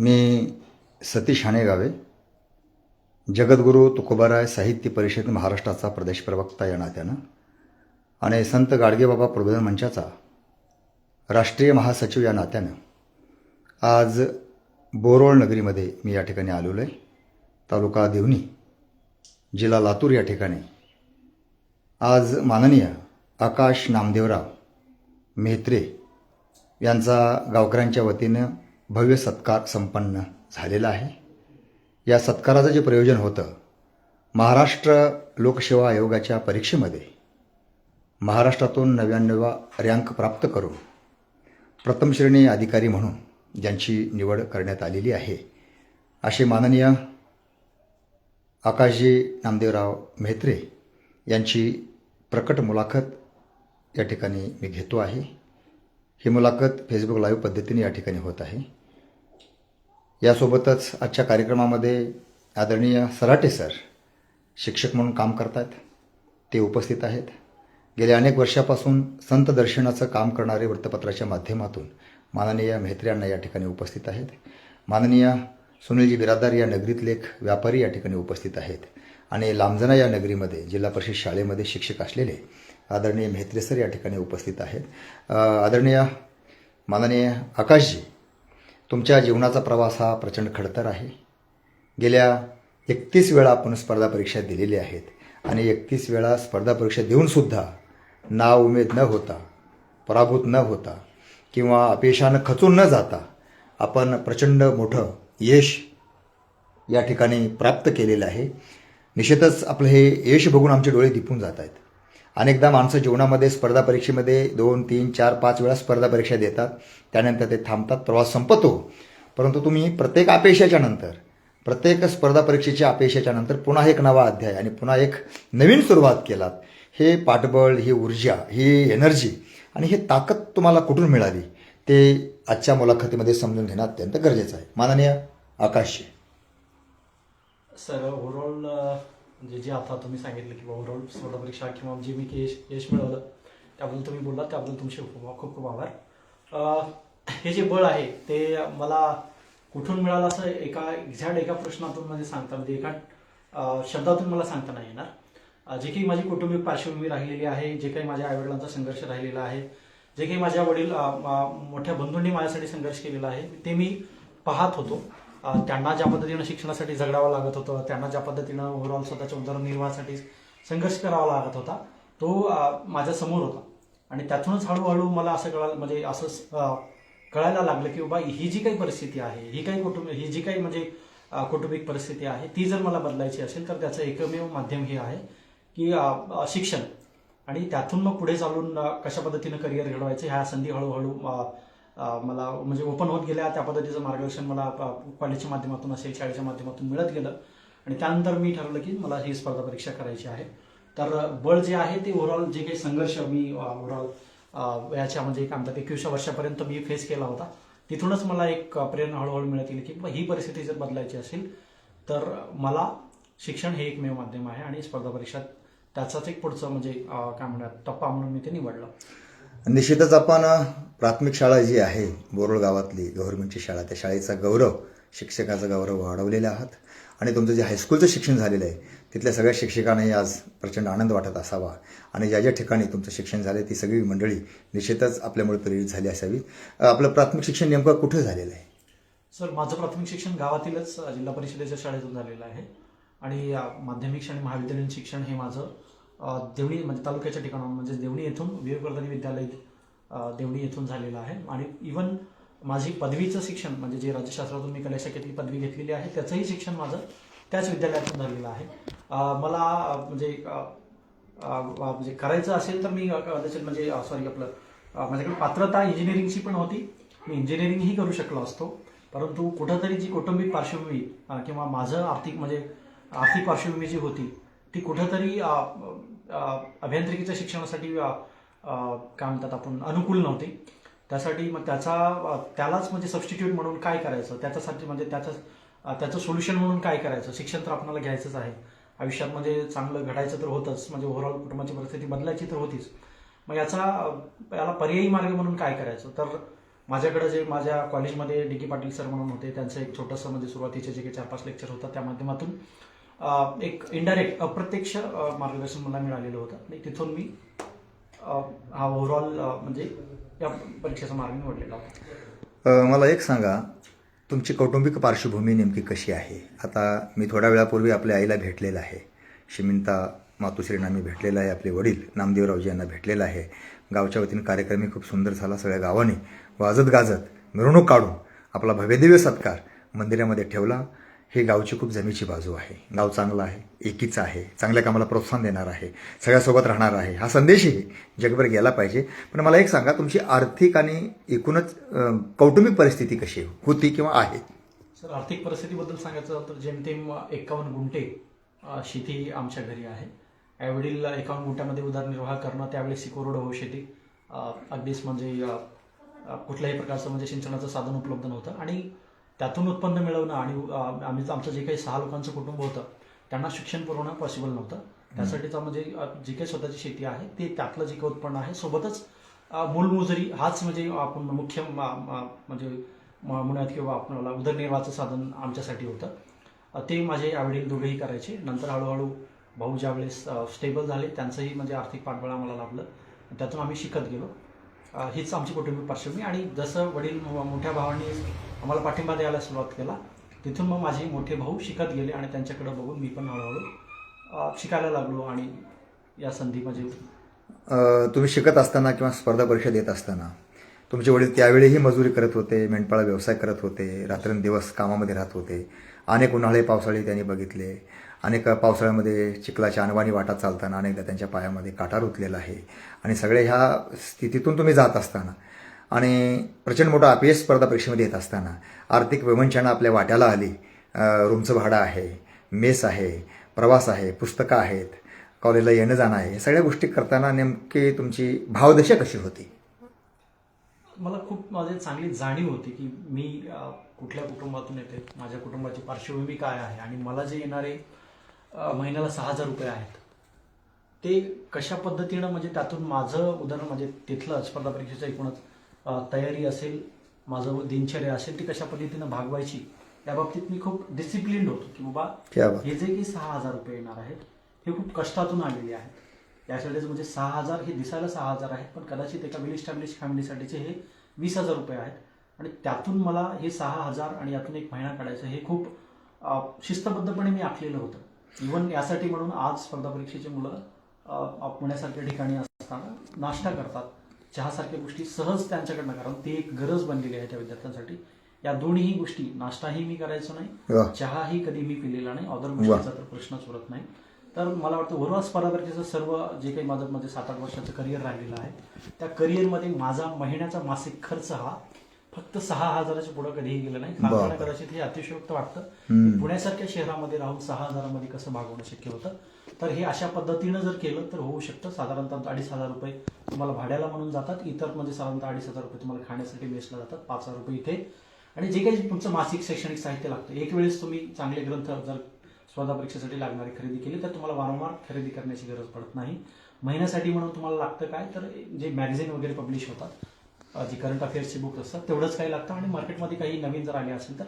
मी सतीश हाणेगावे जगद्गुरू तुकोबाराय साहित्य परिषद महाराष्ट्राचा प्रदेश प्रवक्ता या नात्यानं आणि संत गाडगेबाबा प्रबोधन मंचाचा राष्ट्रीय महासचिव या नात्यानं आज बोरोळ नगरीमध्ये मी या ठिकाणी आलेलो आहे तालुका देवणी जिल्हा लातूर या ठिकाणी. आज माननीय आकाश नामदेवराव मेहत्रे यांचा गावकऱ्यांच्या वतीनं भव्य सत्कार संपन्न झालेला आहे. या सत्काराचं जे प्रयोजन होतं महाराष्ट्र लोकसेवा आयोगाच्या परीक्षेमध्ये महाराष्ट्रातून नव्याण्णवा रँक प्राप्त करून प्रथम श्रेणी अधिकारी म्हणून ज्यांची निवड करण्यात आलेली आहे असे माननीय आकाशजी नामदेवराव मेहत्रे यांची प्रकट मुलाखत या ठिकाणी मी घेतो आहे. ही मुलाखत फेसबुक लाईव्ह पद्धतीने या ठिकाणी होत आहे. यासोबतच आजच्या कार्यक्रमामध्ये आदरणीय सराटे सर शिक्षक म्हणून काम करतात. ते उपस्थित आहेत. गेल्या अनेक वर्षापासून संत दर्शनाचं काम करणारे वृत्तपत्राच्या माध्यमातून माननीय मेहत्र्यांना या ठिकाणी उपस्थित आहेत. माननीय सुनीलजी बिरादार या नगरीतले एक व्यापारी या ठिकाणी उपस्थित आहेत. आणि लांबजना या नगरीमध्ये जिल्हा परिषद शाळेमध्ये शिक्षक असलेले आदरणीय मेहत्रे सर या ठिकाणी उपस्थित आहेत. आदरणीय माननीय आकाशजी तुमच्या जीवनाचा प्रवास हा प्रचंड खडतर आहे. गेल्या एकतीस वेळा आपण स्पर्धा परीक्षा दिलेल्या आहेत आणि एकतीस वेळा स्पर्धा परीक्षा देऊनसुद्धा नाव उमेद न होता पराभूत न होता किंवा अपयशानं खचून न जाता आपण प्रचंड मोठं यश या ठिकाणी प्राप्त केलेलं आहे. निश्चितच आपलं हे यश बघून आमचे डोळे दिपून जात आहेत. अनेकदा माणसं जीवनामध्ये स्पर्धा परीक्षेमध्ये दोन तीन चार पाच वेळा स्पर्धा परीक्षा देतात. त्यानंतर ते थांबतात. प्रवास संपतो. परंतु तुम्ही प्रत्येक अपयशाच्या नंतर प्रत्येक स्पर्धा परीक्षेच्या अपयशाच्या नंतर पुन्हा एक नवा अध्याय आणि पुन्हा एक नवीन सुरुवात केलात. हे पाठबळ ही ऊर्जा ही एनर्जी आणि हे ताकद तुम्हाला कुठून मिळाली ते आजच्या मुलाखतीमध्ये समजून घेणं अत्यंत गरजेचं आहे. माननीय आकाशजी. सर ओव्हरऑल म्हणजे जे आता तुम्ही सांगितलं की ओव्हरऑल स्पर्धा परीक्षा किंवा जे मी यश यश मिळवलं त्याबद्दल तुम्ही बोललात त्याबद्दल तुमचे खूप खूप आभार. हे जे बळ आहे ते मला कुठून मिळालं असं एका एक्झॅक्ट एका प्रश्नातून म्हणजे सांगता म्हणजे एका शब्दातून मला सांगता नाही येणार. जे काही माझी कौटुंबिक पार्श्वभूमी राहिलेली आहे जे काही माझ्या आईवडिलांचा संघर्ष राहिलेला आहे जे काही माझ्या वडील मोठ्या बंधूंनी माझ्यासाठी संघर्ष केलेला आहे ते मी पाहत होतो. त्यांना ज्या पद्धतीनं शिक्षणासाठी झगडावं लागत होतं त्यांना ज्या पद्धतीनं ओव्हरऑल स्वतःच्या उदरनिर्वाहासाठी संघर्ष करावा लागत होता तो माझ्यासमोर होता. आणि त्यातूनच हळूहळू मला असं कळालं म्हणजे असं कळायला लागलं की बाबा ही जी काही परिस्थिती आहे ही काही कुटुंब ही जी काही म्हणजे कौटुंबिक परिस्थिती आहे ती जर मला बदलायची असेल तर त्याचं एकमेव माध्यम हे आहे की शिक्षण. आणि त्यातून मग पुढे चालून कशा पद्धतीनं करिअर घडवायचं ह्या संधी हळूहळू मला म्हणजे ओपन होत गेल्या त्या पद्धतीचं मार्गदर्शन मला कॉलेजच्या माध्यमातून असेल शाळेच्या माध्यमातून मिळत गेलं. आणि त्यानंतर मी ठरवलं की मला ही स्पर्धा परीक्षा करायची आहे. तर बळ जे आहे ते ओव्हरऑल जे काही संघर्ष मी ओव्हरऑल याच्या म्हणजे काय म्हणतात एकवीसच्या वर्षापर्यंत मी फेस केला होता. तिथूनच मला एक प्रेरणा हळूहळू मिळत गेली की ही परिस्थिती जर बदलायची असेल तर मला शिक्षण हे एकमेव माध्यम आहे आणि स्पर्धा परीक्षा त्याचाच एक पुढचं म्हणजे काय म्हणतात टप्पा म्हणून मी ते निवडलं. निश्चितच आपण प्राथमिक शाळा जी आहे बोरळ गावातली गव्हर्नमेंटची शाळा त्या शाळेचा गौरव शिक्षकाचा गौरव वाढवलेला आहात. आणि तुमचं जे हायस्कूलचं शिक्षण झालेलं आहे तिथल्या सगळ्या शिक्षकांनाही आज प्रचंड आनंद वाटत असावा. आणि ज्या ज्या ठिकाणी तुमचं शिक्षण झालं ती सगळी मंडळी निश्चितच आपल्यामुळे प्रेरित झाली असावी. आपलं प्राथमिक शिक्षण नेमकं कुठं झालेलं आहे? सर माझं प्राथमिक शिक्षण गावातीलच जिल्हा परिषदेच्या शाळेतून झालेलं आहे. आणि माध्यमिक आणि महाविद्यालयीन शिक्षण हे माझं देवणी म्हणजे तालुक्याच्या ठिकाणाहून म्हणजे देवणी येथून विवेकवर्धनी विद्यालय देवणी येथून झालेलं आहे. आणि इवन माझी पदवीचं शिक्षण म्हणजे जे राज्यशास्त्रातून मी कलाशाखेतली पदवी घेतलेली आहे त्याचंही शिक्षण माझं त्याच विद्यालयातून झालेलं आहे. मला म्हणजे म्हणजे करायचं असेल तर मी अ, कदाचित म्हणजे सॉरी आपलं माझ्याकडे पात्रता इंजिनिअरिंगची पण होती. मी इंजिनिअरिंगही करू शकलो असतो. परंतु कुठंतरी जी कौटुंबिक पार्श्वभूमी किंवा माझं आर्थिक म्हणजे आर्थिक पार्श्वभूमी जी होती ती कुठंतरी अभियांत्रिकीच्या शिक्षणासाठी काय म्हणतात आपण अनुकूल नव्हती. त्यासाठी मग त्याचा त्यालाच म्हणजे सबस्टिट्यूट म्हणून काय करायचं? त्याच्यासाठी म्हणजे त्याचं त्याचं सोल्युशन म्हणून काय करायचं? शिक्षण तर आपल्याला घ्यायचंच आहे. आयुष्यात म्हणजे चांगलं घडायचं तर होतंच. म्हणजे ओव्हरऑल कुटुंबाची परिस्थिती बदलायची तर होतीच. मग याचा याला पर्यायी मार्ग म्हणून काय करायचं? तर माझ्याकडे जे माझ्या कॉलेजमध्ये डी के पाटील सर म्हणून होते त्यांचं एक छोटंसं म्हणजे सुरुवातीचे जे काही चार पाच लेक्चर होतं त्या माध्यमातून एक इनडायरेक्ट अप्रत्यक्ष मार्गदर्शन मला मिळालेलं होतं. तिथून मी हा ओव्हरऑल म्हणजे या परीक्षेचा मार्ग निवडलेला होता. मला एक सांगा तुमची कौटुंबिक पार्श्वभूमी नेमकी कशी आहे? आता मी थोड्या वेळापूर्वी आपल्या आईला भेटलेलं आहे. शिमिंता मातुश्रींना मी भेटलेला आहे आपले वडील नामदेवरावजी यांना भेटलेलं आहे. गावच्या वतीने कार्यक्रमही खूप सुंदर झाला सगळ्या गावाने. वाजत गाजत मिरवणूक काढून आपला भव्यदिव्य सत्कार मंदिरामध्ये ठेवला. ही गावची खूप जमीची बाजू आहे. गाव चांगलं आहे एकीचं आहे चांगल्या कामाला प्रोत्साहन देणार आहे सगळ्यासोबत राहणार आहे. हा संदेशही जगभर गेला पाहिजे. पण मला एक सांगा तुमची आर्थिक आणि एकूणच कौटुंबिक परिस्थिती कशी होती किंवा आहे? सर आर्थिक परिस्थितीबद्दल सांगायचं तर जेमतेम एकावन्न गुंठे शेती आमच्या घरी आहे. आईवडील एकावन्न गुंठ्यामध्ये उदरनिर्वाह करणं त्यावेळेस कोरडवाहू शेती. अगदीच म्हणजे कुठल्याही प्रकारचं म्हणजे सिंचनाचं साधन उपलब्ध नव्हतं. आणि त्यातून उत्पन्न मिळवणं आणि आम्ही आमचं जे काही सहा लोकांचं कुटुंब होतं त्यांना शिक्षण पुरवणं पॉसिबल नव्हतं. त्यासाठीचा म्हणजे जी काही स्वतःची शेती आहे ते त्यातलं जे काही उत्पन्न आहे सोबतच मूलमजुरी हाच म्हणजे आपण मुख्य म्हणजे म्हणूयात किंवा आपल्याला उदरनिर्वाहाचं साधन आमच्यासाठी होतं. ते माझे आवडील दोघेही करायचे. नंतर हळूहळू भाऊ ज्यावेळेस स्टेबल झाले त्यांचंही म्हणजे आर्थिक पाठबळ आम्हाला लाभलं. त्यातून आम्ही शिकत गेलो. हीच आमची कौटुंबिक पार्श्वभूमी आणि जसं वडील मोठ्या भावांनी आम्हाला पाठिंबा द्यायला सुरुवात केला. तिथून मग माझे मोठे भाऊ शिकत गेले आणि त्यांच्याकडे बघून मी पण हळूहळू शिकायला लागलो आणि या संधी म्हणजे तुम्ही शिकत असताना किंवा स्पर्धा परीक्षा देत असताना तुमचे वडील त्यावेळीही मजुरी करत होते मेंढपाळा व्यवसाय करत होते रात्रंदिवस कामामध्ये राहत होते. अनेक उन्हाळे पावसाळे त्यांनी बघितले. अनेक पावसाळ्यामध्ये चिखलाच्या अनवाणी वाटा चालताना अनेकदा त्यांच्या पायामध्ये काटा रुतलेला आहे. आणि सगळे ह्या स्थितीतून तुम्ही जात असताना आणि प्रचंड मोठा अपयश स्पर्धा परीक्षेमध्ये येत असताना आर्थिक विवंचना आपल्या वाट्याला आली. रूमचं भाडं आहे मेस आहे प्रवास आहे पुस्तकं आहेत कॉलेजला येणं जाणं आहे या सगळ्या गोष्टी करताना नेमकी तुमची भावदशा कशी होती? मला खूप माझी चांगली जाणीव होती की मी कुठल्या कुटुंबातून येते माझ्या कुटुंबाची पार्श्वभूमी काय आहे आणि मला जे येणारे महिन्याला सहा हजार रुपये आहेत ते कशा पद्धतीनं म्हणजे त्यातून माझं उदाहरण म्हणजे तिथलं स्पर्धा परीक्षेचं एकूणच तयारी असेल माझं दिनचर्या असेल ती कशा पद्धतीनं भागवायची या बाबतीत मी खूप डिसिप्लिन्ड होतो की बाबा. हे जे की सहा हजार रुपये येणार आहेत हे खूप कष्टातून आलेले आहेत. त्यासाठीच म्हणजे सहा हजार हे दिसायला सहा हजार आहेत पण कदाचित एका वेल इस्टॅब्लिश फॅमिलीसाठीचे हे वीस हजार रुपये आहेत. आणि त्यातून मला हे सहा हजार आणि यातून एक महिना काढायचं हे खूप शिस्तबद्धपणे मी आखलेलं होतं. इव्हन यासाठी म्हणून आज स्पर्धा परीक्षेची मुलं पुण्यासारख्या ठिकाणी असताना नाश्ता करतात. चहासारख्या गोष्टी सहज त्यांच्याकडनं कारण ती एक गरज बनलेली आहे त्या विद्यार्थ्यांसाठी. या दोन्ही गोष्टी नाश्ताही मी करायचो नाही. चहाही कधी मी पिलेला नाही अदर गोष्टीचा तर प्रश्नच उरत नाही. तर मला वाटतं ओव्हरऑल स्पर्धा परीक्षेचं सर्व जे काही माझं म्हणजे सात आठ वर्षाचं करिअर राहिलेलं आहे त्या करिअरमध्ये माझा महिन्याचा मासिक खर्च हा फक्त सहा हजाराच्या पुढे कधीही गेला नाही. कदाचित हे अतिशयोक्त वाटतं. पुण्यासारख्या शहरामध्ये राहून सहा हजारामध्ये कसं भागवणं शक्य होतं? तर हे अशा पद्धतीनं जर केलं तर होऊ शकतं. साधारणतः अडीच हजार रुपये तुम्हाला भाड्याला म्हणून जातात. इतर म्हणजे साधारणतः अडीच हजार रुपये तुम्हाला खाण्यासाठी मेसला जातात. पाच हजार रुपये इथे. आणि जे काही तुमचं मासिक शैक्षणिक साहित्य लागतं एक वेळेस तुम्ही चांगले ग्रंथ जर स्पर्धा परीक्षेसाठी लागणारी खरेदी केली तर तुम्हाला वारंवार खरेदी करण्याची गरज पडत नाही. महिन्यासाठी म्हणून तुम्हाला लागतं काय? तर जे मॅगझिन वगैरे पब्लिश होतात जी करंट अफेअर्सची बुक असतात तेवढंच काही लागतं आणि मार्केटमध्ये काही नवीन जर आले असेल तर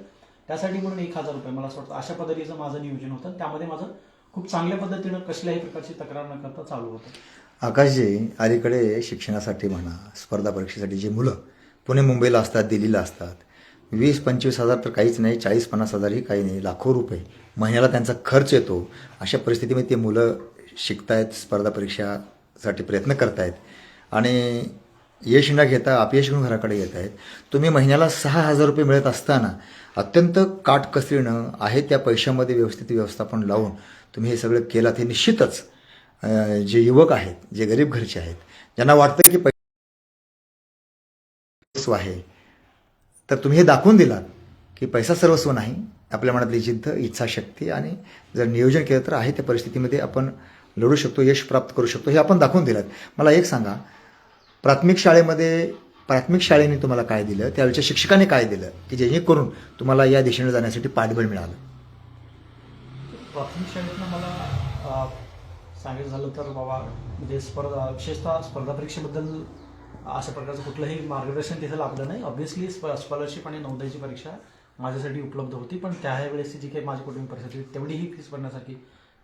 त्यासाठी म्हणून एक हजार रुपये मला असं वाटतं. अशा पद्धतीचं माझं नियोजन होतं त्यामध्ये माझं खूप चांगल्या पद्धतीनं कसल्याही प्रकारची तक्रार न करता चालू होतं. आकाशजी अलीकडे शिक्षणासाठी म्हणा स्पर्धा परीक्षेसाठी जी मुलं पुणे मुंबईला असतात दिल्लीला असतात वीस पंचवीस हजार तर काहीच नाही चाळीस पन्नास हजारही काही नाही लाखो रुपये महिन्याला त्यांचा खर्च येतो. अशा परिस्थितीमध्ये ते मुलं शिकतायत स्पर्धा परीक्षासाठी प्रयत्न करतायत. आणि यश न घेता अपयश घेऊन घराकडे येत आहेत. तुम्ही महिन्याला सहा हजार रुपये मिळत असताना अत्यंत काटकसरीनं आहे त्या पैशामध्ये व्यवस्थित व्यवस्थापन लावून तुम्ही हे सगळं केलात हे निश्चितच जे युवक आहेत जे गरीब घरचे आहेत ज्यांना वाटतं की पैसा आहे तर तुम्ही हे दाखवून दिलात की पैसा सर्वस्व नाही आपल्या मनातली जिद्द इच्छाशक्ती आणि जर नियोजन केलं तर आहे त्या परिस्थितीमध्ये आपण लढू शकतो यश प्राप्त करू शकतो हे आपण दाखवून दिलात. मला एक सांगा प्राथमिक शाळेमध्ये प्राथमिक शाळेने तुम्हाला काय दिलं? त्यावेळेच्या शिक्षकाने काय दिलं? की जेणेकरून तुम्हाला या दिशेने जाण्यासाठी पाठबळ मिळालं? प्राथमिक शाळेतनं मला सांगायचं झालं तर बाबा म्हणजे स्पर्धा विशेषतः स्पर्धा परीक्षेबद्दल अशा प्रकारचं कुठलंही मार्गदर्शन तिथं लाभलं नाही. ऑब्व्हियसली स्कॉलरशिप आणि नोंदायची परीक्षा माझ्यासाठी उपलब्ध होती पण त्यावेळेसची जी काही माझी कुटुंब परिस्थिती तेवढी तेवढीही फीस भरण्यासाठी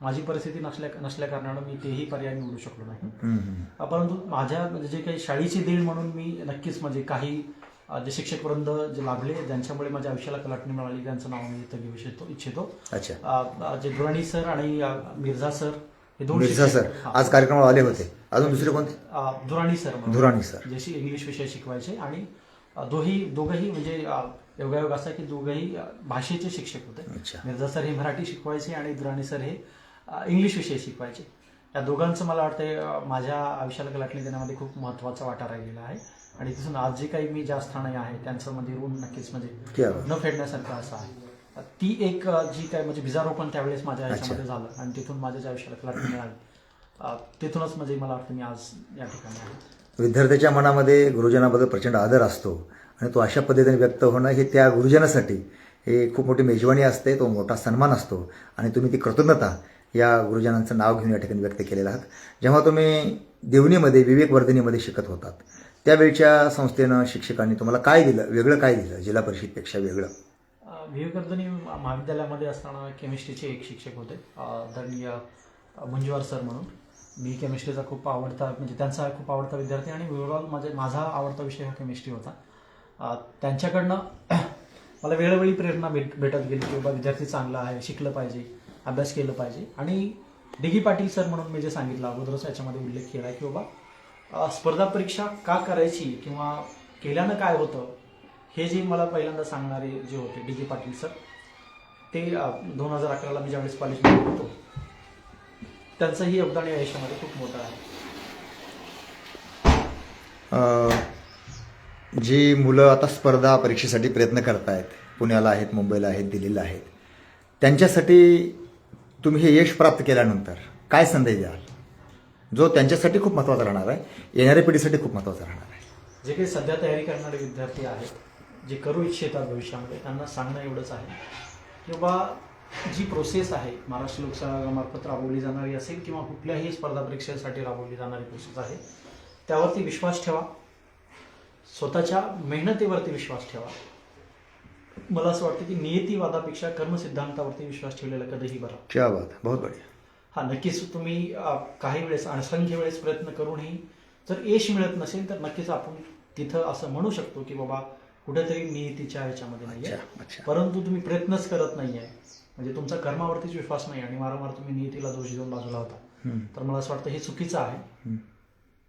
माझी परिस्थिती नसल्या नसल्या कारणानं मी तेही पर्याय निवडू शकलो नाही. परंतु माझ्या म्हणजे जे काही शाळेची देण म्हणून मी नक्कीच म्हणजे काही जे शिक्षक वृंद जे लाभले ज्यांच्यामुळे माझ्या आयुष्याला कलाटणी मिळाली त्यांचं नाव मी इथं घेऊ इच्छितो इच्छितो. जे दुराणी सर आणि मिर्झा सर हे दोन मिर्झा सर. आज कार्यक्रमाला आले होते. अजून दुसरे कोणते? दुराणी सर. धुराणी सर. जशी इंग्लिश विषय शिकवायचे आणि दोही दोघंही म्हणजे योगायोग असा की दोघंही भाषेचे शिक्षक होते. मिर्झा सर हे मराठी शिकवायचे आणि दुराणी सर हे इंग्लिश विषय शिकवायचे या दोघांचं मला वाटतं माझ्या आयुष्याला कलाटणी देण्यामध्ये खूप महत्त्वाचा वाटा राहिलेला आहे आणि तिथून आज जे काही मी ज्या स्थानी आहे त्यांचं मध्ये ऋण नक्कीच म्हणजे. न फेडण्यासारखं असं आहे ती एक जी काय म्हणजे बिजारोपण त्यावेळेस माझ्या. आयुष्यामध्ये झालं आणि तिथून माझ्या ज्या आयुष्याला कलाटणी मिळाली तिथूनच म्हणजे मला वाटतं मी आज या ठिकाणी आहे विद्यार्थ्याच्या मनामध्ये गुरुजनाबद्दल प्रचंड आदर असतो आणि तो अशा पद्धतीने व्यक्त होणं हे त्या गुरुजनासाठी हे खूप मोठी मेजवानी असते तो मोठा सन्मान असतो आणि तुम्ही ती कृतज्ञता या गुरुजनांचं नाव घेऊन या ठिकाणी व्यक्त केलेलं आहात जेव्हा तुम्ही देवणीमध्ये विवेकवर्धिनीमध्ये शिकत होतात त्यावेळच्या संस्थेनं शिक्षकांनी तुम्हाला काय दिलं? वेगळं काय दिलं? जिल्हा परिषदपेक्षा वेगळं? विवेकवर्धिनी महाविद्यालयामध्ये असताना केमिस्ट्रीचे एक शिक्षक होते. धरणीय आदरणीय मंजुवार सर म्हणून. मी केमिस्ट्रीचा खूप आवडता म्हणजे त्यांचा खूप आवडता विद्यार्थी आणि ओव्हरऑल माझे माझा आवडता विषय हा केमिस्ट्री होता. त्यांच्याकडनं मला वेळोवेळी प्रेरणा भेट भेटत गेली की बाबा विद्यार्थी चांगला आहे शिकलं पाहिजे. अभ्यास केलं पाहिजे. आणि डी पाटील सर म्हणून मी जे सांगितलं अगोदरच याच्यामध्ये उल्लेख केला की बाबा स्पर्धा परीक्षा का करायची किंवा केल्यानं काय होतं हे जे मला पहिल्यांदा सांगणारे जे होते डी के पाटील सर ते दोन हजार अकराला मी ज्यावेळेस कॉलेजमध्ये होतो त्यांचंही योगदान या यशामध्ये खूप मोठं आहे. जी मुलं आता स्पर्धा परीक्षेसाठी प्रयत्न करतायत पुण्याला आहेत मुंबईला आहेत दिल्लीला आहेत त्यांच्यासाठी तुम्ही हे यश प्राप्त केल्यानंतर काय संदेश द्याल? जो त्यांच्यासाठी खूप महत्त्वाचा राहणार आहे येणाऱ्या पिढीसाठी खूप महत्त्वाचा राहणार आहे. जे काही सध्या तयारी करणारे विद्यार्थी आहेत जे करू इच्छितात भविष्यामध्ये त्यांना सांगणं एवढंच आहे. की जी प्रोसेस आहे महाराष्ट्र लोकसेवामार्फत राबवली जाणारी असेल किंवा कुठल्याही स्पर्धा परीक्षेसाठी राबवली जाणारी प्रोसेस आहे त्यावरती विश्वास ठेवा. स्वतःच्या मेहनतीवरती विश्वास ठेवा. मला असं वाटतं की नियतीवादापेक्षा कर्मसिद्धांतावरती विश्वास ठेवलेला कधीही बरा. क्या बात है, बहुत बढिया. हा नक्कीच तुम्ही काही वेळेस असंख्य वेळेस प्रयत्न करूनही जर यश मिळत नसेल तर नक्कीच आपण तिथं असं म्हणू शकतो की बाबा कुठेतरी नियतीच्या ह्याच्यामध्ये नाहीये. परंतु तुम्ही प्रयत्नच करत नाहीये. म्हणजे तुमचा कर्मावरतीच विश्वास नाही आणि वारंवार तुम्ही नियतीला दोष देऊन बाजूला होता. तर मला असं वाटतं हे चुकीचं आहे.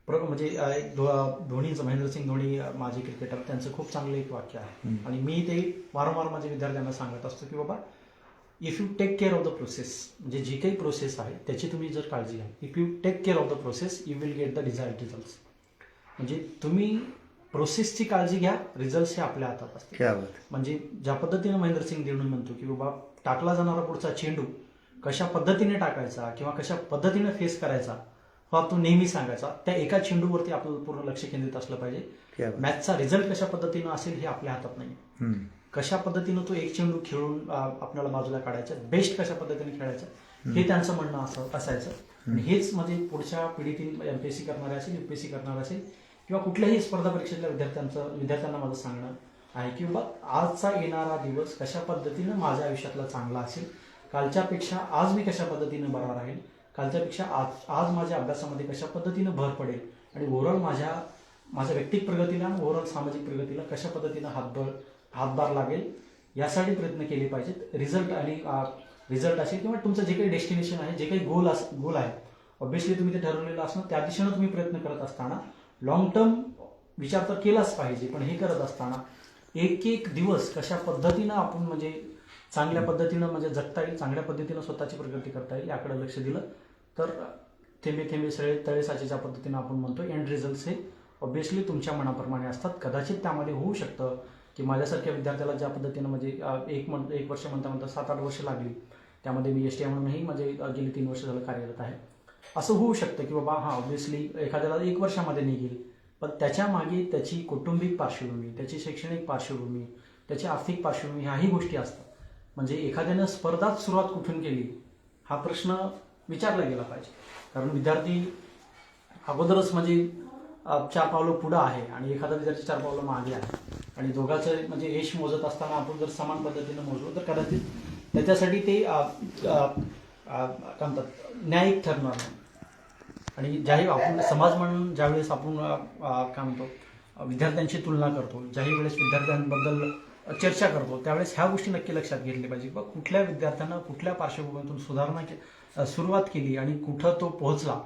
प्र- म्हणजे एक धोनीचं महेंद्रसिंग धोनी माजी क्रिकेटर त्यांचं खूप चांगलं एक वाक्य आहे. आणि मी ते वारंवार माझ्या विद्यार्थ्यांना सांगत असतो की बाबा if you take care of the process म्हणजे जी काही प्रोसेस आहे त्याची तुम्ही जर काळजी घ्या if you take care of the process you will get the desired result म्हणजे तुम्ही प्रोसेसची काळजी घ्या रिझल्ट हे आपल्या हातात असते क्या बात है. म्हणजे ज्या पद्धतीनं महेंद्रसिंग धोनी म्हणतो की बाबा टाकला जाणारा पुढचा चेंडू कशा पद्धतीने टाकायचा किंवा कशा पद्धतीने फेस करायचा हा तो नेहमी सांगायचा. त्या एका चेंडूवरती आपलं पूर्ण लक्ष केंद्रित असलं पाहिजे. मॅचचा रिझल्ट कशा पद्धतीनं असेल हे आपल्या हातात नाही. कशा पद्धतीनं तो एक चेंडू खेळून आपल्याला बाजूला काढायचा बेस्ट कशा पद्धतीने खेळायचं हे त्यांचं म्हणणं असं असायचं. आणि हेच म्हणजे पुढच्या पिढीतील एमपीएससी करणारे असेल युपीएससी करणारे असेल किंवा कुठल्याही स्पर्धा परीक्षेतल्या विद्यार्थ्यांचं विद्यार्थ्यांना माझं सांगणं आहे की बाबा आजचा येणारा दिवस कशा पद्धतीनं माझ्या आयुष्यातला चांगला असेल कालच्यापेक्षा आज मी कशा पद्धतीनं बरा राहील कालच्यापेक्षा आज आज माझ्या अभ्यासामध्ये कशा पद्धतीनं भर पडेल आणि ओव्हरऑल माझ्या माझ्या वैयक्तिक प्रगतीला आणि ओव्हरऑल सामाजिक प्रगतीला कशा पद्धतीनं हातभर हातभार लागेल यासाठी प्रयत्न केले पाहिजेत. रिझल्ट आणि रिझल्ट असेल किंवा तुमचं जे काही डेस्टिनेशन आहे जे काही गोल अस गोल आहे ऑब्व्हियसली तुम्ही ते ठरवलेलं असणं त्या दिशेनं तुम्ही प्रयत्न करत असताना लॉंग टर्म विचार तर केलाच पाहिजे पण हे करत असताना एक एक दिवस कशा पद्धतीनं आपण म्हणजे चांगल्या पद्धतीनं म्हणजे जगता येईल चांगल्या पद्धतीनं स्वतःची प्रगती करता येईल याकडे लक्ष दिलं. तर थेंबे थेंबे सळे तळे साचेच्या पद्धतीनं आपण म्हणतो एंड रिझल्ट हे ऑब्व्हियसली तुमच्या मनाप्रमाणे असतात. कदाचित त्यामध्ये होऊ शकतं की माझ्यासारख्या विद्यार्थ्याला ज्या पद्धतीनं म्हणजे एक म्हण एक वर्ष म्हणता म्हणता सात आठ वर्ष लागली. त्यामध्ये मी एस टी म्हणूनही म्हणजे गेली तीन वर्ष झालं कार्यरत आहे. असं होऊ शकतं की बाबा हा ऑब्व्हियसली एखाद्याला एक वर्षामध्ये निघेल. पण त्याच्यामागे त्याची कौटुंबिक पार्श्वभूमी त्याची शैक्षणिक पार्श्वभूमी त्याची आर्थिक पार्श्वभूमी ह्याही गोष्टी असतात. म्हणजे एखाद्यानं स्पर्धात सुरुवात कुठून केली हा प्रश्न विचारला गेला पाहिजे. कारण विद्यार्थी अगोदरच म्हणजे चार पावलं पुढं आहे आणि एखादा विद्यार्थी चार पावलं मागे आहे. आणि दोघांचं म्हणजे यश मोजत असताना आपण जर समान पद्धतीनं मोजलो तर कदाचित त्याच्यासाठी ते काय म्हणतात न्यायिक ठरणार नाही. आणि ज्याही आपण समाज म्हणून ज्यावेळेस आपण काय म्हणतो विद्यार्थ्यांची तुलना करतो ज्याही वेळेस विद्यार्थ्यांबद्दल चर्चा करतो. त्यावेळेस ह्या गोष्टी नक्की लक्षात घेतल्या पाहिजे. किंवा कुठल्या विद्यार्थ्यांना कुठल्या पार्श्वभूमीतून सुधारणा के- सुरुवात केली आणि कुठं तो पोहोचला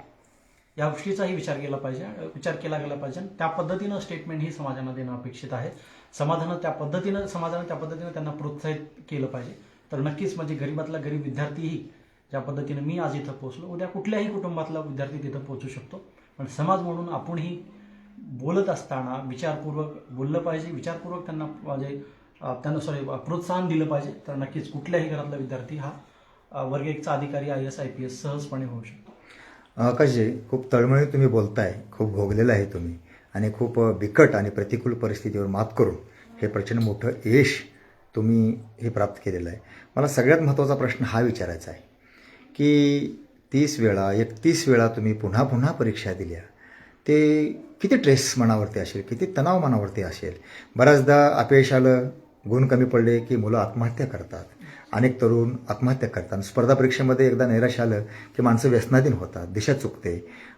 या गोष्टीचाही विचार केला पाहिजे. विचार केला गेला पाहिजे. आणि त्या पद्धतीनं स्टेटमेंट ही समाजाला देणं अपेक्षित आहे. समाजानं त्या पद्धतीनं समाजानं त्या पद्धतीनं त्यांना प्रोत्साहित केलं पाहिजे. तर नक्कीच म्हणजे गरीबातला गरीब विद्यार्थीही ज्या पद्धतीनं मी आज इथं पोहोचलो उद्या कुठल्याही कुटुंबातला विद्यार्थी तिथं पोहोचू शकतो. पण समाज म्हणून आपणही बोलत असताना विचारपूर्वक बोललं पाहिजे. विचारपूर्वक त्यांना म्हणजे त्यांना सॉरी प्रोत्साहन दिलं पाहिजे. तर नक्कीच कुठल्याही घरातला विद्यार्थी हा वर्ग एकचा अधिकारी I S I P S सहजपणे होऊ शकतो. आकाशजी खूप तळमळीत तुम्ही बोलताय. खूप भोगलेला आहे तुम्ही. आणि खूप बिकट आणि प्रतिकूल परिस्थितीवर मात करून हे प्रचंड मोठं यश तुम्ही हे प्राप्त केलेलं आहे. मला सगळ्यात महत्त्वाचा प्रश्न हा विचारायचा आहे की तीस वेळा एकतीस वेळा तुम्ही पुन्हा पुन्हा परीक्षा दिल्या. ते किती ट्रेस मनावरती असेल किती तणाव मनावरती असेल? बऱ्याचदा अपयश आलं गुण कमी पडले की मुलं आत्महत्या करतात. अनेक तरुण आत्महत्या करतात. स्पर्धा परीक्षेमध्ये एकदा नैराश आलं की माणसं व्यसनाधीन होतात दिशा चुकते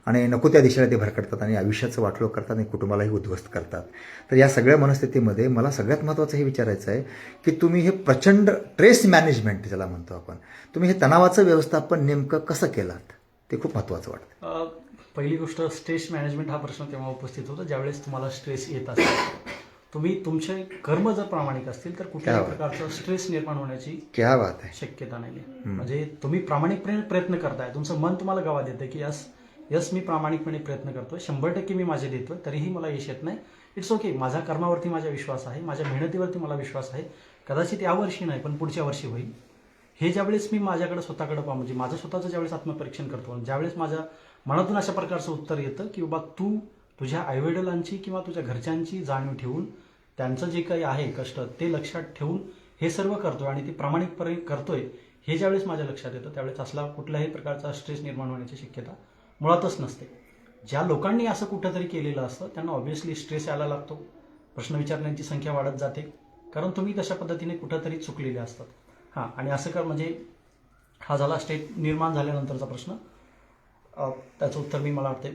आणि नको त्या दिशेला ते भरकटतात आणि आयुष्याचं वाटलो करतात आणि कुटुंबालाही उद्ध्वस्त करतात. तर या सगळ्या मनस्थितीमध्ये मला सगळ्यात महत्त्वाचं हे विचारायचं आहे की तुम्ही हे प्रचंड ट्रेस मॅनेजमेंट ज्याला म्हणतो आपण तुम्ही हे तणावाचं व्यवस्थापन नेमकं कसं केलात? ते खूप महत्त्वाचं वाटतं. पहिली गोष्ट स्ट्रेस मॅनेजमेंट हा प्रश्न तेव्हा उपस्थित होतो ज्यावेळेस तुम्हाला स्ट्रेस येत असतो तुम्ही तुमचे कर्म जर प्रामाणिक असतील तर कुठल्याही क्या बात. प्रकारचं स्ट्रेस निर्माण होण्याची क्या बात आहे शक्यता नाही म्हणजे तुम्ही प्रामाणिकपणे प्रयत्न करताय. तुमचं मन तुम्हाला गवा देतं की यस यस मी प्रामाणिकपणे प्रयत्न करतोय. शंभर टक्के मी माझे देतोय तरीही मला यश येत नाही. इट्स ओके माझ्या कर्मावरती माझा विश्वास आहे. माझ्या मेहनतीवरती मला विश्वास आहे. कदाचित या वर्षी नाही पण पुढच्या वर्षी होईल. हे ज्यावेळेस मी माझ्याकडे स्वतःकडे पहा म्हणजे माझं स्वतःचं ज्यावेळेस आत्मपरीक्षण करतो ज्यावेळेस माझ्या मनातून अशा प्रकारचं उत्तर येतं की बाबा तू तुझ्या आईवडिलांची किंवा तुझ्या घरच्यांची जाणीव ठेवून त्यांचं जे काही आहे कष्ट ते लक्षात ठेवून हे सर्व करतोय आणि ते प्रामाणिकपणे करतोय हे ज्यावेळेस माझ्या लक्षात येतं त्यावेळेस असला कुठल्याही प्रकारचा स्ट्रेस निर्माण होण्याची शक्यता मुळातच नसते. ज्या लोकांनी असं कुठंतरी केलेलं असतं त्यांना ऑब्व्हियसली स्ट्रेस यायला लागतो. प्रश्न विचारण्याची संख्या वाढत जाते. कारण तुम्ही तशा पद्धतीने कुठंतरी चुकलेले असतात. हां आणि असं कर म्हणजे हा झाला स्टेट निर्माण झाल्यानंतरचा प्रश्न. त्याचं उत्तर मी मला वाटते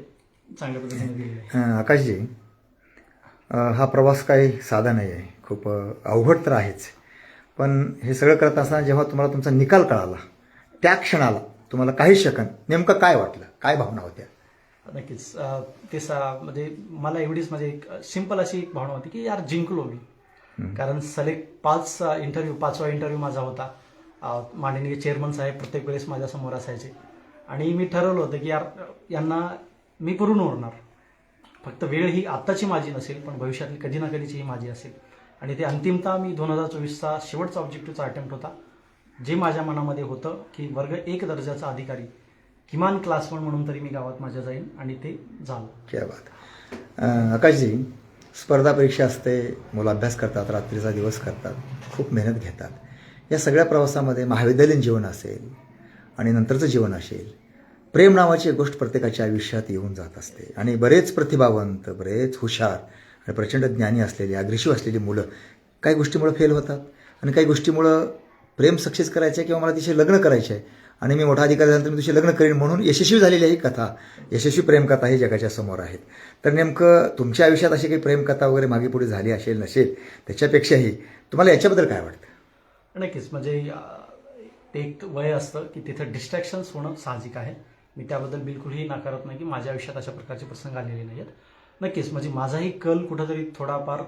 चांगल्या पद्धतीने दिलेलं आहे आकाशजी. हा प्रवास काही साधा नाही आहे खूप अवघड तर आहेच. पण हे सगळं करत असताना जेव्हा तुम्हाला तुमचा निकाल कळाला त्या क्षणाला तुम्हाला काही शकन नेमकं काय वाटलं? काय भावना होत्या? नक्कीच. ते म्हणजे मला एवढीच म्हणजे एक सिंपल अशी एक भावना होती की यार जिंकलो मी. कारण सलग पाच इंटरव्ह्यू पाचवा इंटरव्ह्यू माझा होता. माननीय चेअरमन साहेब प्रत्येक वेळेस माझ्यासमोर असायचे. आणि मी ठरवलं होतं की यार यांना मी पुरून उरणार फक्त वेळ ही आत्ताची माझी नसेल पण भविष्यातली कधी ना कधीची ही माझी असेल. आणि ते अंतिमता मी दोन हजार चोवीसचा शेवटचा ऑब्जेक्टिव्हचा अटेम्प्ट होता जे माझ्या मनामध्ये होतं की वर्ग एक दर्जाचा अधिकारी किमान क्लास वन म्हणून तरी मी गावात माझ्या जाईन आणि ते झालं. क्या बात. आकाशजी स्पर्धा परीक्षा असते मुलं अभ्यास करतात रात्रीचा दिवस करतात खूप मेहनत घेतात. या सगळ्या प्रवासामध्ये महाविद्यालयीन जीवन असेल आणि नंतरचं जीवन असेल प्रेम नावाची एक गोष्ट प्रत्येकाच्या आयुष्यात येऊन जात असते. आणि बरेच प्रतिभावंत बरेच हुशार आणि प्रचंड ज्ञानी असलेली अग्रेसिव्ह असलेली मुलं काही गोष्टीमुळं फेल होतात. आणि काही गोष्टीमुळं प्रेम सक्सेस करायचं आहे किंवा मला तिचे लग्न करायचे आहे आणि मी मोठा अधिकारी झाल्यानंतर मी तुझे लग्न करीन म्हणून यशस्वी झालेली ही कथा. यशस्वी प्रेमकथा ही जगाच्या समोर आहेत. तर नेमकं तुमच्या आयुष्यात अशी काही प्रेमकथा वगैरे मागे पुढे झाली असेल नसेल त्याच्यापेक्षाही तुम्हाला याच्याबद्दल काय वाटतं? नक्कीच. म्हणजे ते एक वय असतं की तिथं डिस्ट्रॅक्शन्स होणं साहजिक आहे. मी त्याबद्दल बिलकुलही नाकारत नाही की माझ्या आयुष्यात अशा प्रकारचे प्रसंग आलेले नाही आहेत नक्कीच म्हणजे माझाही कल कुठंतरी थोडाफार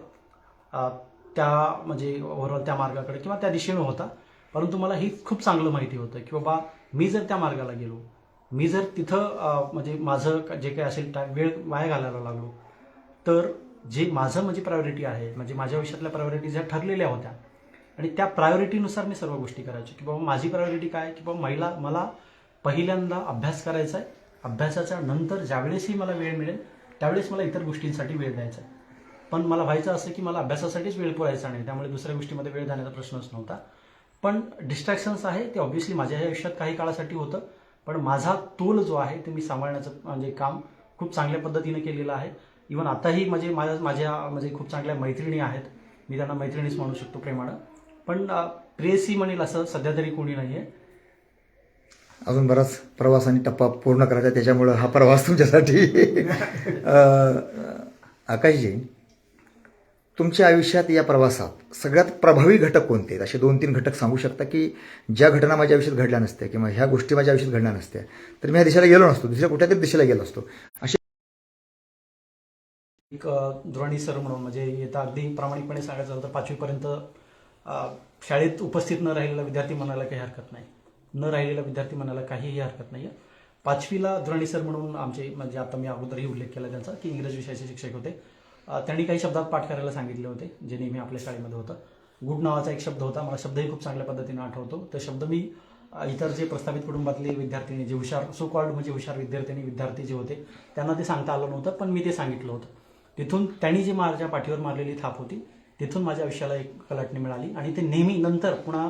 त्या म्हणजे ओव्हरऑल त्या मार्गाकडे किंवा त्या दिशेनं होता. परंतु मला ही खूप चांगलं माहिती होतं की बाबा मी जर त्या मार्गाला गेलो मी जर तिथं म्हणजे माझं जे काही असेल टा- वेळ वाया घालायला लागलो तर जे माझं म्हणजे प्रायोरिटी आहे म्हणजे माझ्या आयुष्यातल्या प्रायोरिटी ज्या ठरलेल्या होत्या आणि त्या प्रायोरिटीनुसार मी सर्व गोष्टी करायचो. की बाबा माझी प्रायोरिटी काय? की बाबा महिला मला पहिल्यांदा अभ्यास करायचा आहे. अभ्यासाच्या नंतर ज्यावेळेसही मला वेळ मिळेल त्यावेळेस मला इतर गोष्टींसाठी वेळ द्यायचा आहे. पण मला व्हायचं असं की मला अभ्यासासाठीच वेळ पुरायचा नाही त्यामुळे दुसऱ्या गोष्टीमध्ये वेळ जाण्याचा प्रश्नच नव्हता. पण डिस्ट्रॅक्शन्स आहे ते ऑब्व्हियसली माझ्या आयुष्यात काही काळासाठी होतं. पण माझा तोल जो आहे ते मी सांभाळण्याचं म्हणजे काम खूप चांगल्या पद्धतीने केलेलं आहे. इवन आताही म्हणजे माझ्या माझ्या म्हणजे खूप चांगल्या मैत्रिणी आहेत. मी त्यांना मैत्रिणीच म्हणू शकतो प्रेमानं. पण प्रेसी म्हणेल असं सध्या तरी कोणी नाही आहे अजून बराच प्रवास आणि टप्पा पूर्ण करायचा त्याच्यामुळं हा प्रवास तुमच्यासाठी. अं, आकाशजी तुमच्या आयुष्यात या प्रवासात सगळ्यात प्रभावी घटक कोणते आहेत? असे दोन तीन घटक सांगू शकता की ज्या घटना माझ्या आयुष्यात घडल्या नसत्या किंवा ह्या गोष्टी माझ्या आयुष्यात घडल्या नसत्या तर मी ह्या दिशेला गेलो नसतो. दुसऱ्या कुठल्या तरी दिशेला गेलो असतो. असे एक द्रोणी सर म्हणून म्हणजे येतं अगदी प्रामाणिकपणे सांगायचं झालं तर पाचवीपर्यंत शाळेत उपस्थित न राहिलेला विद्यार्थी म्हणायला काही हरकत नाही. न राहिलेला विद्यार्थी म्हणायला काहीही हरकत नाही आहे पाचवीला धुराणी सर म्हणून आमचे म्हणजे आता मी अगोदरही उल्लेख केला त्यांचा की इंग्रजी विषयाचे शिक्षक होते. त्यांनी काही शब्दात पाठ करायला सांगितले होते जे नेहमी आपल्या शाळेमध्ये होतं. गुड नावाचा एक शब्द होता मला शब्दही खूप चांगल्या पद्धतीने आठवतो. तर शब्द मी इतर जे प्रस्थापित कुटुंबातले विद्यार्थ्यांनी जे हुशार सो कॉल्ड म्हणजे हुशार विद्यार्थ्यांनी विद्यार्थी जे होते त्यांना ते सांगता आलं नव्हतं पण मी ते सांगितलं होतं. तिथून त्यांनी जी माझ्या पाठीवर मारलेली थाप होती तिथून माझ्या आयुष्याला एक कलाटणी मिळाली आणि ते नेहमी नंतर पुन्हा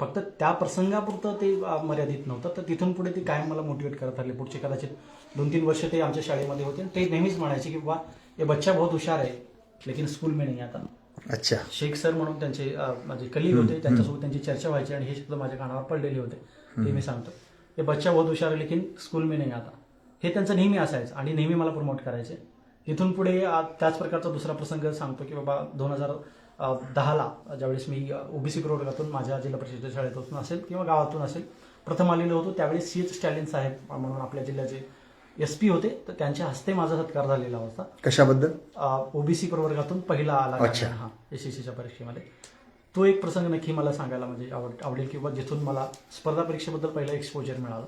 फक्त त्या प्रसंगापुरतं ते मर्यादित नव्हतं. तर तिथून पुढे ते कायम मला मोटिवेट करत राहिले. पुढचे कदाचित दोन तीन वर्ष ते आमच्या शाळेमध्ये होते. आणि ते नेहमीच म्हणायचे की बा हे बच्चा बहुत हुशार आहे लेकिन स्कूल में नाही आता. अच्छा. शेख सर म्हणून त्यांचे माझे कलीग होते. त्यांच्यासोबत त्यांची चर्चा व्हायची आणि हे शब्द माझ्या कानावर पडलेले होते. ते मी सांगतो. हे बच्चा बहुत हुशार आहे लेकिन स्कूल में नाही आता. हे त्यांचं नेहमी असायचं आणि नेहमी मला प्रमोट करायचे. तिथून पुढे त्याच प्रकारचा दुसरा प्रसंग सांगतो की बाबा दोन हजार दहाला ज्यावेळेस मी ओबीसी प्रवर्गातून माझ्या जिल्हा परिषद शाळेतून असेल किंवा गावातून असेल प्रथम आलेलो होतो. त्यावेळेस सी एच स्टॅलिन साहेब म्हणून आपल्या जिल्ह्याचे एस पी होते. तर त्यांच्या हस्ते माझा सत्कार झालेला होता. कशाबद्दल? ओबीसी प्रवर्गातून पहिला आला. हा एसएससीच्या परीक्षेमध्ये. तो एक प्रसंग नक्की मला सांगायला म्हणजे आवड आवडेल किंवा जिथून मला स्पर्धा परीक्षेबद्दल पहिलं एक्सपोजर मिळालं.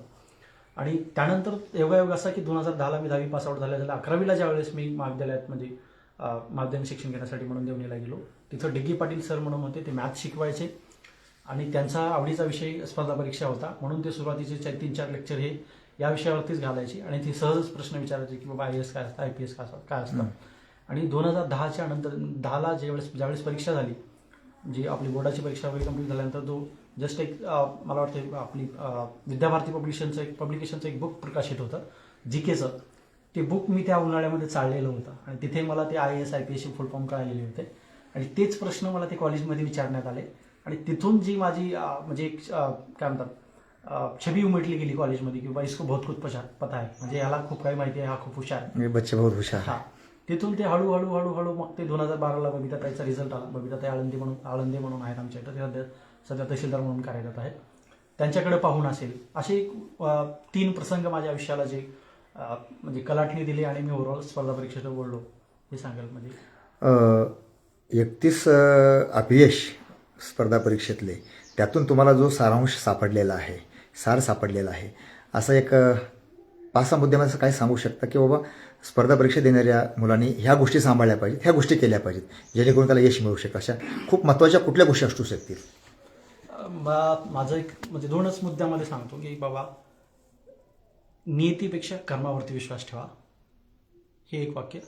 आणि त्यानंतर योगायोग असा की दोन हजार दहाला मी दहावी पास आउट झाल्या झाल्या अकरावीला ज्यावेळेस मी महाविद्यालयात म्हणजे माध्यमिक शिक्षण घेण्यासाठी म्हणून देवणीला गेलो. तिथं डिग्गी पाटील सर म्हणून होते ते मॅथ शिकवायचे. आणि त्यांचा आवडीचा विषय स्पर्धा परीक्षा होता. म्हणून ते सुरुवातीचे चार तीन चार लेक्चर हे या विषयावरतीच घालायचे. आणि ते सहजच प्रश्न विचारायचे की बाबा आय एस काय असतं आय पी एस काय असतात काय असतं. आणि दोन हजार दहाच्या नंतर दहाला ज्यावेळेस ज्यावेळेस परीक्षा झाली जी आपली बोर्डाची परीक्षा वगैरे कंप्लीट झाल्यानंतर तो जस्ट एक मला वाटतं आपली विद्याभारती पब्लिकेशनचं एक पब्लिकेशनचं एक बुक प्रकाशित होतं. जी केचं ते बुक मी त्या उन्हाळ्यामध्ये चाललेलं होतं. आणि तिथे मला ते आय एस आय पी एसची फुल फॉर्म कळालेले होते. आणि तेच प्रश्न मला ते कॉलेजमध्ये विचारण्यात आले. आणि तिथून जी माझी म्हणजे एक काय म्हणतात छबी उमटली गेली कॉलेजमध्ये की बाबा इसको बहुत कुछ पशा पता आहे. म्हणजे याला खूप काही माहिती आहे हा खूप हुशार बच्चे बहुत हुशार हा. तिथून ते हळूहळू हळूहळू मग ते दोन हजार बाराला बबिताताईचा रिझल्ट आला. बबिताताई आळंदी म्हणून आळंदे म्हणून आहेत आमच्या इथं. ते सध्या सध्या तहसीलदार म्हणून कार्यरत आहेत. त्यांच्याकडे पाहून असेल. असे तीन प्रसंग माझ्या आयुष्याला जे म्हणजे कलाटणी दिली आणि मी ओव्हरऑल स्पर्धा परीक्षेत बोललो हे सांगेल म्हणजे? एकतीस अपयश स्पर्धा परीक्षेतले. त्यातून तुम्हाला जो सारांश सापडलेला आहे सार सापडलेला आहे असं एक पाच सहा मुद्द्यामध्ये काय सांगू शकता की बाबा स्पर्धा परीक्षा देणाऱ्या मुलांनी ह्या गोष्टी सांभाळल्या पाहिजेत ह्या गोष्टी केल्या पाहिजेत जेणेकरून त्याला यश मिळू शकेल. अशा खूप महत्त्वाच्या कुठल्या गोष्टी असू शकतील? बा- माझं एक म्हणजे दोनच मुद्द्यामध्ये सांगतो की बाबा नियतीपेक्षा कर्मावरती विश्वास ठेवा. हे एक वाक्य.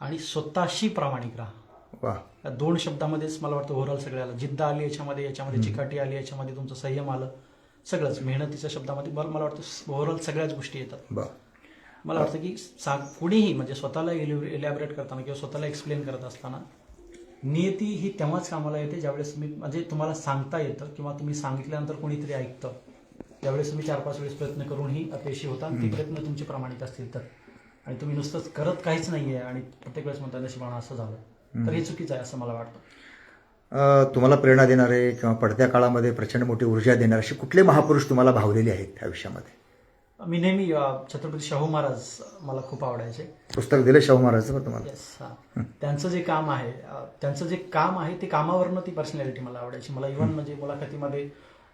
आणि स्वतःशी प्रामाणिक राहा. या दोन शब्दामध्येच मला वाटतं ओव्हरऑल सगळ्याला जिद्द आली याच्यामध्ये याच्यामध्ये चिकाटी आली याच्यामध्ये तुमचं संयम आलं. सगळंच. मेहनतीच्या शब्दामध्ये बरं मला वाटतं ओव्हरऑल सगळ्याच गोष्टी येतात. मला वाटतं की सा कुणीही म्हणजे स्वतःला इलॅबरेट करताना किंवा स्वतःला एक्सप्लेन करत असताना नियती ही तेव्हाच कामाला येते ज्यावेळेस तुम्ही म्हणजे तुम्हाला सांगता येतं किंवा तुम्ही सांगितल्यानंतर कोणीतरी ऐकतं. त्यावेळेस तुम्ही चार पाच वेळेस प्रयत्न करूनही अपयशी होता. आणि ते प्रयत्न तुमचे प्रामाणिक असतील तर. आणि तुम्ही नुसतंच करत काहीच नाहीये आणि प्रत्येक वेळेस म्हणता नशिबानं असं झालं तर हे चुकीचं आहे असं मला वाटतं. तुम्हाला प्रेरणा देणारे किंवा पडत्या काळामध्ये प्रचंड मोठी ऊर्जा देणारे असे कुठले महापुरुष तुम्हाला भावलेले आहेत आयुष्यामध्ये मी नेहमी छत्रपती शाहू महाराज मला खूप आवडायचे. पुस्तक दिलं शाहू महाराजचं बरं तुम्हाला? त्यांचं जे काम आहे त्यांचं जे काम आहे ते कामावरनं ती पर्सनॅलिटी मला आवडायची. मला इव्हन म्हणजे मुलाखतीमध्ये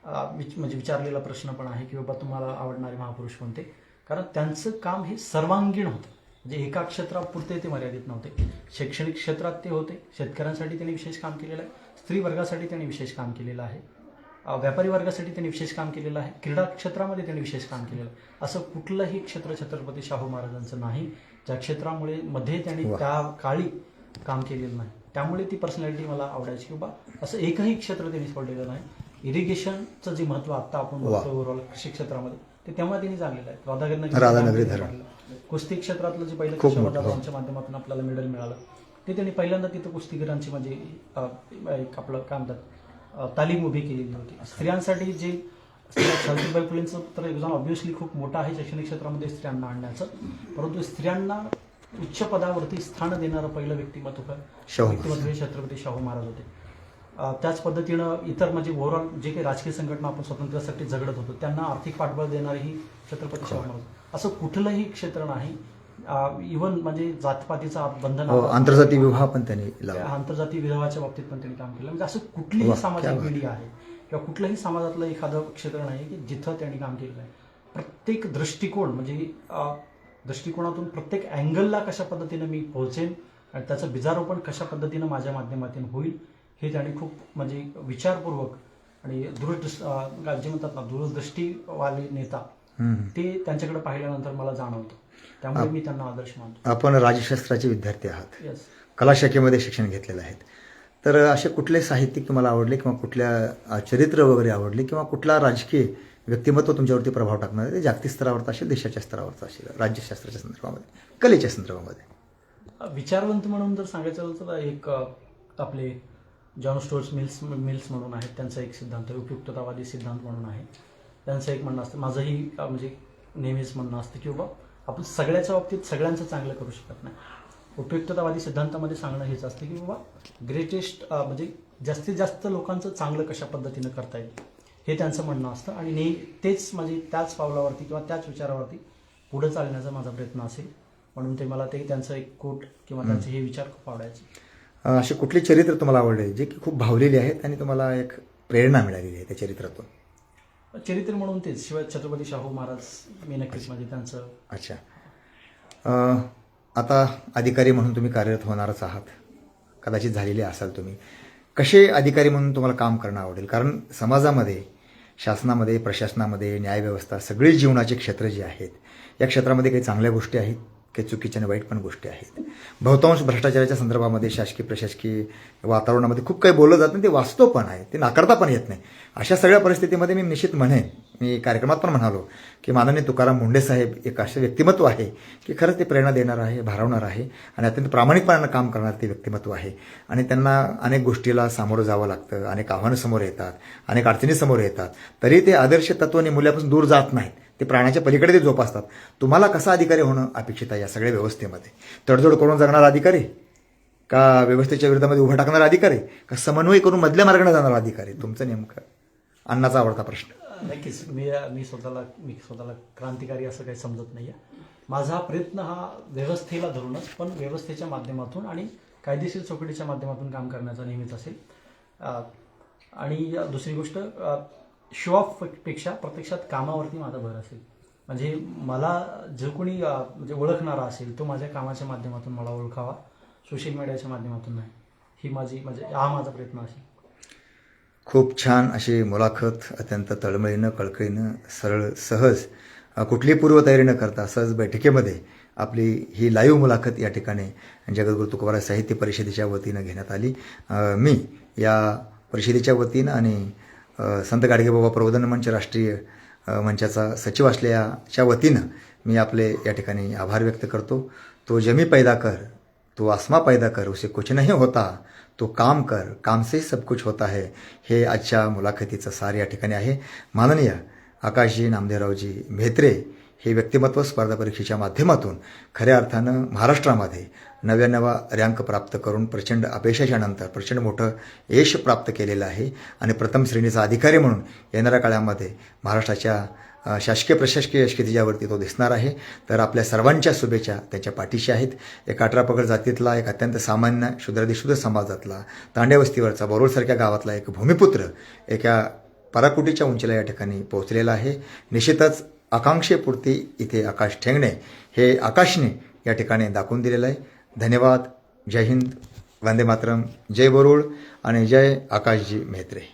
विच- म्हणजे विचारलेला प्रश्न पण आहे की बाबा तुम्हाला आवडणारे महापुरुष कोणते? कारण त्यांचं काम हे सर्वांगीण होतं. म्हणजे एका क्षेत्रापुरते ते मर्यादित नव्हते. शैक्षणिक क्षेत्रात ते होते. शेतकऱ्यांसाठी त्यांनी विशेष काम केलेलं आहे. स्त्री वर्गासाठी त्यांनी विशेष काम केलेलं आहे. व्यापारी वर्गासाठी त्यांनी विशेष काम केलेलं आहे. क्रीडा क्षेत्रामध्ये त्यांनी विशेष काम केलेलं आहे. असं कुठलंही क्षेत्र छत्रपती शाहू महाराजांचं नाही. ज्या क्षेत्रामुळे मध्ये त्यांनी. त्या काळी काम केलेलं नाही. त्यामुळे ती पर्सनॅलिटी मला आवडायची की बा असं एकही क्षेत्र त्यांनी सोडलेलं नाही. इरिगेशनचं जे महत्त्व आता आपण. बघतो ओव्हरऑल कृषी क्षेत्रामध्ये ते तेव्हा त्यांनी जाणलेलं आहे. राधानगरी राधानगरी धरण. कुस्ती क्षेत्रातलं जे पहिलं मोठं, हो. माध्यमातून आपल्याला मेडल मिळालं. ते त्यांनी पहिल्यांदा तिथं कुस्तीगिरांची म्हणजे एक आपलं काय म्हणतात तालीम उभी केलेली होती. स्त्रियांसाठी जे सावित्रीबाई फुलेंचं तर एक्झाम ऑब्व्हियसली खूप मोठं आहे शैक्षणिक क्षेत्रामध्ये स्त्रियांना आणण्याचं. परंतु स्त्रियांना उच्च पदावरती स्थान देणारं पहिलं व्यक्तिमत्व व्यक्तिमत्व हे छत्रपती शाहू महाराज होते. त्याच पद्धतीनं इतर म्हणजे ओव्हरऑल जे काही राजकीय संघटना आपण स्वातंत्र्यासाठी झगडत होतो त्यांना आर्थिक पाठबळ देणारेही छत्रपती शाहू महाराज. असं कुठलंही क्षेत्र नाही. इव्हन म्हणजे जातपातीचा बंधन हो आंतरजातीय विवाह पण त्यांनी आंतरजातीय विवाहाच्या बाबतीत पण त्यांनी काम केलं. म्हणजे असं कुठलीही सामाजिक. पिढी आहे किंवा कुठलंही समाजातलं एखादं क्षेत्र नाही की जिथं त्यांनी काम केलेलं आहे. प्रत्येक दृष्टिकोन म्हणजे दृष्टिकोनातून प्रत्येक अँगलला कशा पद्धतीनं मी पोहोचेन आणि त्याचं बीजारोपण कशा पद्धतीनं माझ्या माध्यमातून होईल हे त्यांनी खूप म्हणजे विचारपूर्वक आणि दूरदृष्ट जे म्हणतात ना दूरदृष्टीवाले नेता. ते त्यांच्याकडे पाहिल्यानंतर मला जाणवतं. त्यामुळे मी त्यांना आदर्श मानतो. आपण राजशास्त्राचे विद्यार्थी आहात. येस कला शाखेमध्ये शिक्षण घेतलेलं आहे तर असे कुठले साहित्यिक तुम्हाला आवडले किंवा कुठल्या चरित्र वगैरे आवडले किंवा कुठला राजकीय व्यक्तिमत्व तुमच्यावरती प्रभाव टाकणार ते जागतिक स्तरावरचं असेल देशाच्या स्तरावरचं असेल राज्यशास्त्राच्या संदर्भामध्ये कलेच्या संदर्भामध्ये? विचारवंत म्हणून जर सांगायचं तर एक आपले जॉन स्टोर्स मिल्स मिल्स म्हणून आहेत. त्यांचा एक सिद्धांत उपयुक्ततावादी सिद्धांत म्हणून आहे. त्यांचं एक म्हणणं असतं माझंही म्हणजे नेहमीच म्हणणं असतं की बाबा आपण सगळ्याच्या बाबतीत सगळ्यांचं चांगलं करू शकत नाही. उपयुक्ततावादी सिद्धांतामध्ये सांगणं हेच असतं की बाबा ग्रेटेस्ट म्हणजे जास्तीत जास्त लोकांचं चांगलं कशा पद्धतीनं करता येईल हे त्यांचं म्हणणं असतं. आणि नेहमी तेच म्हणजे त्याच पावलावरती किंवा त्याच विचारावरती पुढे चालण्याचा माझा प्रयत्न असेल. म्हणून ते मला ते त्यांचं एक कोट किंवा त्यांचे हे विचार खूप आवडायचे. अ, असे कुठले चरित्र तुम्हाला आवडले? जे की खूप भावलेले आहेत आणि तुम्हाला एक प्रेरणा मिळालेली आहे त्या चरित्रातून. चरित्र म्हणून तेच. शिवाय छत्रपती शाहू महाराज मी नक्कीच म्हणजे त्यांचं. अच्छा. अ, आता अधिकारी म्हणून तुम्ही कार्यरत होणारच आहात. कदाचित झालेले असाल तुम्ही. कसे अधिकारी म्हणून तुम्हाला काम करणं आवडेल? कारण समाजामध्ये शासनामध्ये प्रशासनामध्ये न्यायव्यवस्था सगळी जीवनाचे क्षेत्र जे आहेत या क्षेत्रामध्ये काही चांगल्या गोष्टी आहेत. काही चुकीच्या आणि वाईट पण गोष्टी आहेत. बहुतांश भ्रष्टाचाराच्या संदर्भामध्ये शासकीय प्रशासकीय वातावरणामध्ये खूप काही बोललं जातं आणि ते वास्तव पण आहे ते नाकारता पण येत नाही. अशा सगळ्या परिस्थितीमध्ये मी निश्चित म्हणेन मी कार्यक्रमात पण म्हणालो की माननीय तुकाराम मुंडे साहेब एक असं व्यक्तिमत्व आहे की खरंच ते प्रेरणा देणार आहे भारावणार आहे आणि अत्यंत प्रामाणिकपणानं काम करणारं ते व्यक्तिमत्व आहे. आणि त्यांना अनेक गोष्टीला सामोरं जावं लागतं अनेक आव्हानं समोर येतात अनेक अडचणी समोर येतात. तरी ते आदर्श तत्व आणि मूल्यापासून दूर जात नाहीत. ते प्राण्याच्या पलीकडे ते जोपासतात तुम्हाला कसा अधिकारी होणं अपेक्षित आहे या सगळ्या व्यवस्थेमध्ये? तडजोड करून जगणारा अधिकारी? का व्यवस्थेच्या विरोधामध्ये उभा टाकणारा अधिकारी? का समन्वय करून मधल्या मार्गाने जाणारा अधिकारी? तुमचं नेमकं अन्नाचा आवडता प्रश्न. नक्कीच. मी मी स्वतःला मी स्वतःला क्रांतिकारी असं काही समजत नाही आहे माझा प्रयत्न हा व्यवस्थेला धरूनच पण व्यवस्थेच्या माध्यमातून आणि कायदेशीर चौकटीच्या माध्यमातून काम करण्याचा नेहमीच असेल. आणि दुसरी गोष्ट शो ऑफपेक्षा प्रत्यक्षात कामावरती माझा भर असेल. म्हणजे मला जो कोणी म्हणजे ओळखणारा असेल तो माझ्या कामाच्या माध्यमातून मला ओळखावा. सोशल मीडियाच्या माध्यमातून नाही. ही माझी म्हणजे हा माझा प्रयत्न असेल. खूप छान अशी मुलाखत अत्यंत तळमळीनं कळकळीनं सरळ सहज कुठली पूर्वतयारी न करता सहज बैठकीमध्ये आपली ही लाईव्ह मुलाखत या ठिकाणी जगद्गुरु तुकोबाराज साहित्य परिषदेच्या वतीनं घेण्यात आली. मी या परिषदेच्या वतीनं आणि संत गाडगेबाबा प्रबोधन मंच राष्ट्रीय मंचाचा सचिव असल्याच्या वतीनं मी आपले या ठिकाणी आभार व्यक्त करतो. तो जमी पैदा कर तो आसमा पैदा कर उसे कुछ नहीं होता तो काम कर काम से सब कुछ होता है. हे आजच्या मुलाखतीचं सार या ठिकाणी आहे. माननीय आकाशजी नामदेवरावजी म्हेत्रे हे व्यक्तिमत्व स्पर्धा परीक्षेच्या माध्यमातून खऱ्या अर्थानं महाराष्ट्रामध्ये नव्याण्णवा रँक प्राप्त करून प्रचंड अपयशाच्या नंतर प्रचंड मोठं यश प्राप्त केलेलं आहे. आणि प्रथम श्रेणीचा अधिकारी म्हणून येणाऱ्या काळामध्ये महाराष्ट्राच्या शासकीय प्रशासकीय यशकितीच्यावरती तो दिसणार आहे. तर आपल्या सर्वांच्या शुभेच्छा त्याच्या पाठीशी आहेत. एक अठरापगड जातीतला एक अत्यंत सामान्य शुद्रादिशुद्ध समाजातला तांड्यावस्तीवरचा बोरोडसारख्या गावातला एक भूमिपुत्र एका पराकुटीच्या उंचीला या ठिकाणी पोहोचलेला आहे. निश्चितच आकांक्षेपुरती इथे आकाश ठेंगणे हे आकाशने या ठिकाणी दाखवून दिलेलं आहे. धन्यवाद. जय हिंद. वंदे मातरम. जय बरुळ आणि जय आकाशजी मेहत्रे.